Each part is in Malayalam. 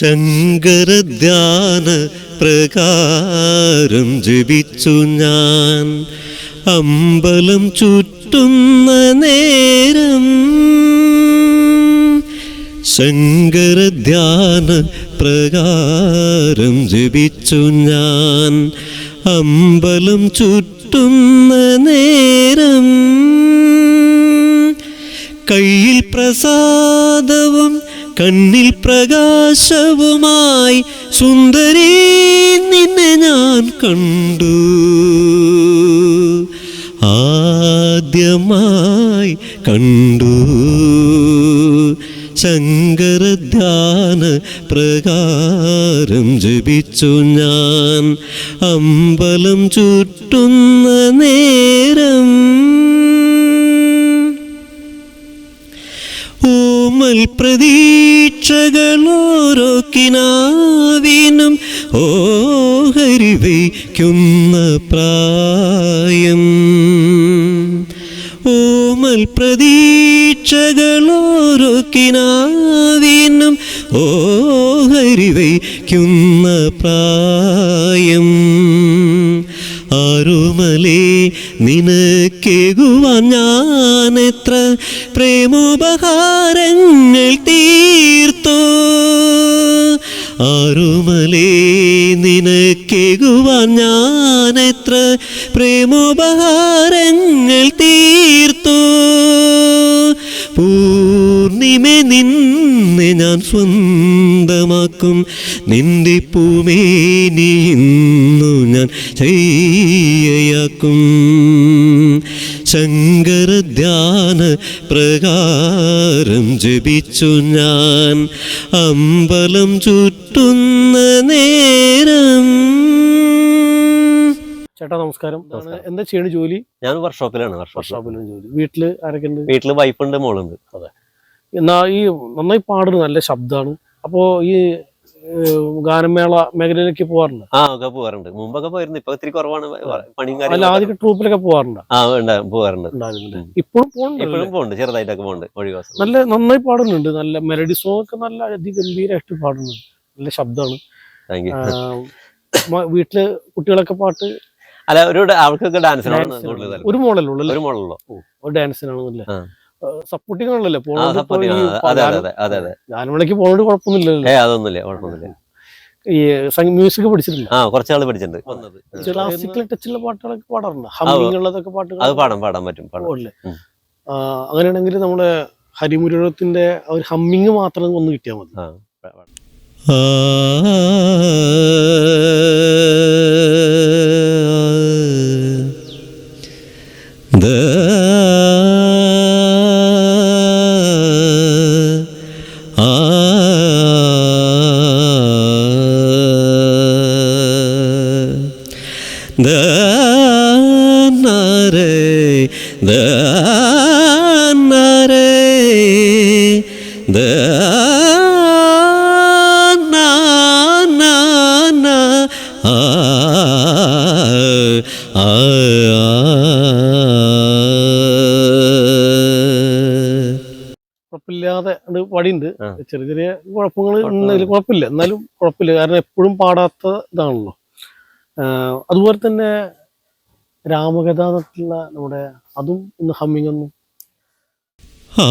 ശങ്കരധ്യാന പ്രകാരം ജപിച്ചു ഞാൻ. അമ്പലം ചുറ്റുന്ന നേരം ശങ്കരധ്യാന പ്രകാരം ജപിച്ചു ഞാൻ. അമ്പലം ചുറ്റുന്ന നേരം കയ്യിൽ പ്രസാദവും കണ്ണിൽ പ്രകാശവുമായി സുന്ദരി നിന്നെ ഞാൻ കണ്ടു. ആദ്യമായി കണ്ടു. ശങ്കരധ്യാന പ്രകാരം ജപിച്ചു ഞാൻ. അമ്പലം ചുറ്റുന്ന നേരം ഓമൽ പ്രതീക്ഷകളോരോ കിനാവിനും ഓഹരി പ്രായം. ഓമൽ പ്രതീക്ഷകളോരോ കിനാവിനും പ്രായം. ആരുമലേ നിനക്കെകുവാൻ എത്ര പ്രേമോപഹാരങ്ങൾ തീർത്തോ? ആരുമലേ നിനക്കേകുവാൻ ഞാൻ എത്ര പ്രേമോപഹാരങ്ങൾ തീർത്തോ? പൂർണിമ നിന്നെ ഞാൻ സ്വന്തമാക്കും. നിന്റെ പൂമേനി ഇന്നു ഞാൻ ചെയ്യയാക്കും ശങ്കരധ്യാന പ്രകാരം ജപിച്ചു ഞാൻ. അമ്പലം ചുറ്റുന്ന നേരം. ചേട്ടാ നമസ്കാരം. എന്താ ചെയ്യണ ജോലി? ഞാൻ വർക്ക്ഷോപ്പിലാണ് വർക്ക്ഷോപ്പിലാണ് ജോലി. വീട്ടിൽ ആരൊക്കെ ഉണ്ട് വീട്ടിൽ വൈഫുണ്ട് മോളുണ്ട്. എന്നാ ഈ നന്നായി പാടുന്ന നല്ല ശബ്ദമാണ് അപ്പോ ഈ ഗാനമേള മേഖലയിലേക്ക് പോവാറുണ്ട് ആ ഒക്കെ പോകാറുണ്ട്. മുമ്പൊക്കെ പോയിരുന്നു. ഇപ്പൊ ഇത്തിരി കുറവാണ്. പണിയും അല്ല കാര്യങ്ങളും ആദ്യം ട്രൂപ്പിലൊക്കെ പോവാറുണ്ട് ആ വേണ്ട പോകാറുണ്ട്. ഇപ്പോഴും പോകുന്നുണ്ട് ഇപ്പോഴും പോകുന്നുണ്ട് ചെറുതായിട്ടൊക്കെ പോകുന്നുണ്ട് ഒഴിവാസം നല്ല നന്നായി പാടുന്നുണ്ട്. നല്ല മെലഡി സോങ് ഒക്കെ നല്ല അതിഗംഭീരമായിട്ട് പാടുന്നുണ്ട്. നല്ല ശബ്ദമാണ് വീട്ടിൽ കുട്ടികളൊക്കെ പാട്ട് അല്ല ഒരു ഡാൻസിനാണ്. ഒരു മോഡലുള്ളൂ ഒരു ഒരു ഡാൻസിനാണെന്നല്ലേ. സപ്പോർട്ടിംഗ് ആണല്ലോ ഗാനമേളയ്ക്ക് പോണോട് കുഴപ്പമൊന്നുമില്ലല്ലോ. ഏ അതൊന്നുമില്ല കുഴപ്പമൊന്നുമില്ല. ഈ മ്യൂസിക് പഠിച്ചിട്ടില്ല? ആ കുറച്ചാൾ പഠിച്ചിട്ടുണ്ട്. വന്നത്. ക്ലാസിക്കൽ ടച്ചുള്ള പാട്ടുകളൊക്കെ പാടാറുണ്ട്? ഹമ്മിങ് ഉള്ളതൊക്കെ പാട്ടുകൾ? അത് പാടാൻ പാടാൻ പറ്റും അങ്ങനെയാണെങ്കിൽ നമ്മുടെ ഹരിമുരളത്തിന്റെ ഒരു ഹമ്മിങ് മാത്രം ഒന്ന് കിട്ടിയാൽ മതി. ദ നരേ ദ നരേ ദ na na na ആ ആ കുഴപ്പമില്ലാതെ വടിയുണ്ട്. ചെറിയ ചെറിയ കുഴപ്പങ്ങൾ കുഴപ്പമില്ല. എന്നാലും കുഴപ്പമില്ല കാരണം എപ്പോഴും പാടാത്ത ഇതാണല്ലോ അതുപോലെ തന്നെ രാമകഥ എന്നുള്ള നമ്മുടെ അതും ഒന്ന് ഹമ്മിങ് ഒന്ന് ആ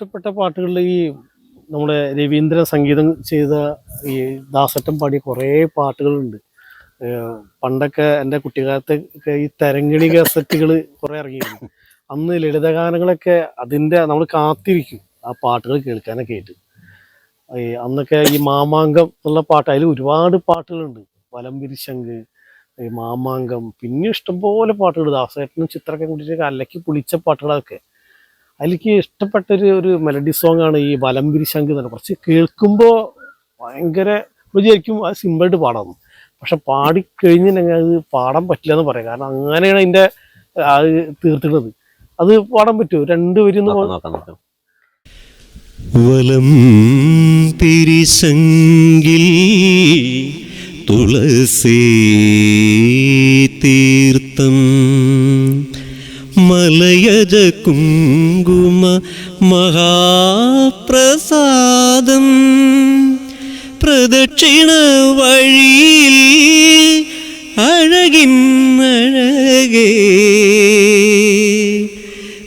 ഇഷ്ടപ്പെട്ട പാട്ടുകളിൽ ഈ നമ്മുടെ രവീന്ദ്ര സംഗീതം ചെയ്ത ഈ ദാസറ്റം പാടിയ കുറേ പാട്ടുകളുണ്ട്. പണ്ടൊക്കെ എന്റെ കുട്ടിക്കാലത്ത് ഈ തരങ്കിണി കസറ്റുകൾ കുറേ ഇറങ്ങിയിരുന്നു. അന്ന് ലളിതഗാനങ്ങളൊക്കെ അതിന്റെ നമ്മൾ കാത്തിരിക്കും ആ പാട്ടുകൾ കേൾക്കാനൊക്കെ ആയിട്ട്. ഈ അന്നൊക്കെ ഈ മാമാങ്കം എന്നുള്ള പാട്ട് അതിൽ ഒരുപാട് പാട്ടുകളുണ്ട്. വലംപിരിശങ്ക് ഈ മാമാങ്കം പിന്നെ ഇഷ്ടംപോലെ പാട്ടുകൾ. ദാസേട്ടനും ചിത്രമൊക്കെ കൂട്ടിയിട്ട് അലക്കി പൊളിച്ച പാട്ടുകളൊക്കെ. അതിലേക്ക് ഇഷ്ടപ്പെട്ട ഒരു ഒരു മെലഡി സോങ് ആണ് ഈ വലംപിരി ശംഖ് എന്ന് കുറച്ച് കേൾക്കുമ്പോൾ ഭയങ്കര വിചാരിക്കും അത് സിമ്പിളായിട്ട് പാടാം. പക്ഷെ പാടി ഞങ്ങൾ അത് പാടാൻ പറ്റില്ല എന്ന് പറയാം. കാരണം അങ്ങനെയാണ് അതിന്റെ അത് തീർത്തിടുന്നത്. അത് പാടാൻ പറ്റുമോ? രണ്ട് ഒന്ന് നോക്കാം നോക്കാം. വലം തിരിശങ്കിൽ തുളസി തീർത്ഥം. മലയജ കുങ്കുമ മഹാപ്രസാദം. പ്രദക്ഷിണ വഴിയിൽ അഴകിന്നഴകേ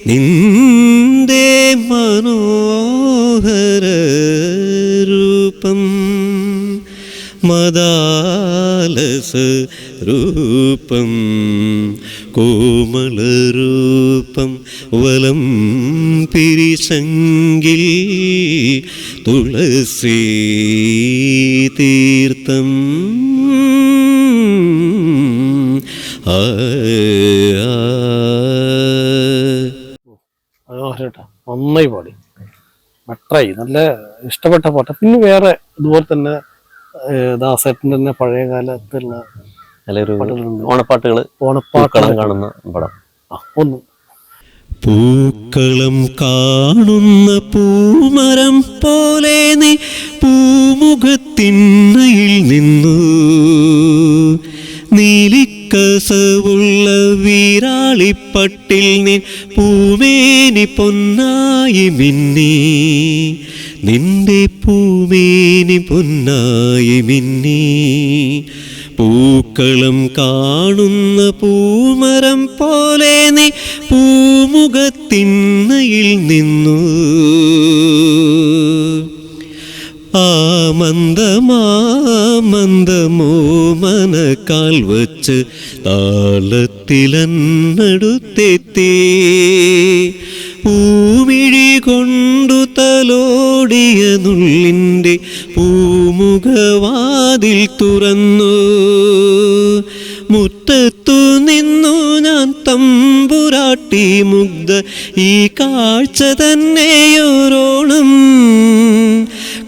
നിന്റെ രൂപം കോമളരൂപം വലം പിരിശങ്കിൽ തുളസി തീർത്ഥം. നന്നായി പാടി. മെട്രായി നല്ല ഇഷ്ടപ്പെട്ട പാട്ട്. പിന്നെ വേറെ ഇതുപോലെ തന്നെ ദാസേട്ടൻ ദാസേട്ടന്റെ തന്നെ പഴയ കാലത്തുള്ള ഓണപ്പാട്ടുകൾ ഓണപ്പാട്ടുകൾ ഓണപ്പാട്ട് പൂക്കളം കാണുന്ന പടം. ഒന്ന്. പൂക്കളം കാണുന്ന പൂമരം പോലെ നീ പൂമുഖത്തിന്നയിൽ നിന്നു. നീലിക്കസവുള്ള വീരാളിപ്പട്ടിൽ നീ പൂമേനി പൊന്നായി മിന്നി. നിന്റെ പൂമേനി പൊന്നായി മിന്നി. പൂക്കളം കാണുന്ന പൂമരം പോലെ നീ പൂമുഖത്തിന്നയിൽ നിന്നു. ആമന്ദമാമന്ദമോ കാൽ വച്ച് താളത്തിലന്നടുത്തെത്തി പൂമിഴി കൊണ്ടു തലോടിയ നുള്ളിന്റെ പൂമുഖവാതിൽ തുറന്നു. മുറ്റത്തു നിന്നു ഞാൻ തമ്പുരാട്ടി മുഗ്ധ ഈ കാഴ്ച തന്നെയോരോണം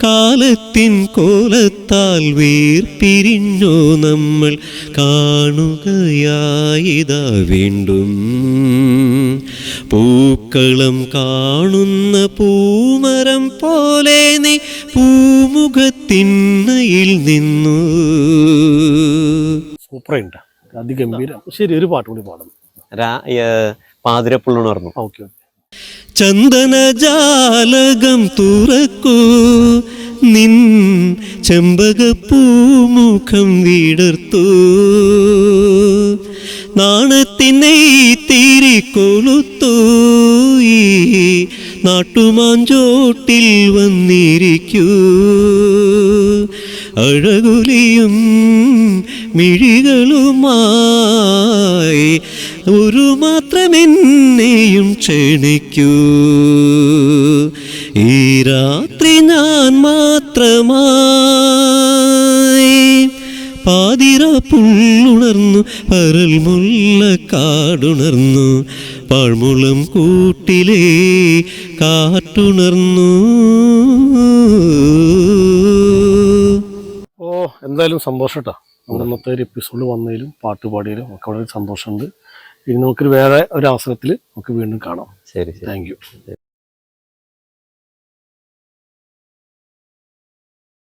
കാലത്തിൻ കോലത്താൽ വേർപിരിഞ്ഞോ നമ്മൾ കാണുകയായിതാ വീണ്ടും. പൂക്കളം കാണുന്ന പൂമരം പോലെ നീ പൂമുഖത്തിന്നയിൽ നിന്നു. സൂപ്പറുണ്ട്. അതിഗംഭീരം. ശരി ഒരു പാട്ട് കൂടി പാടും പാതിരപ്പുള്ളു പറഞ്ഞു ഓക്കെ ഓക്കെ. ചന്ദനജാലകം തുറക്കൂ. നിൻ ചെമ്പകപ്പൂമുഖം വിടർത്തു. നാണത്തിനെ തിരികൊളുത്തു. ഈ നാട്ടുമാഞ്ചോട്ടിൽ വന്നിരിക്കൂ. അഴകുലിയും മിഴികളുമായി ഒരു മാത്രമെന്നെയും ക്ഷണിക്കൂ. ഈ രാത്രി ഞാൻ മാത്രമായി പാതിര പുള്ളുണർന്നു പരൽ മുല്ല കാടുണർന്നു പാഴ്മുളം കൂട്ടിലേ കാട്ടുണർന്നു ഓ എന്തായാലും സന്തോഷം കേട്ടോ നമ്മുടെ ഇന്നത്തെ ഒരു എപ്പിസോഡ് വന്നതിലും പാട്ട് പാടിയതിലും ഒക്കെ വളരെ സന്തോഷമുണ്ട്. ഇനി നമുക്കൊരു വേറെ ഒരു അവസരത്തിൽ നമുക്ക് വീണ്ടും കാണാം. ശരി ശരി. Thank you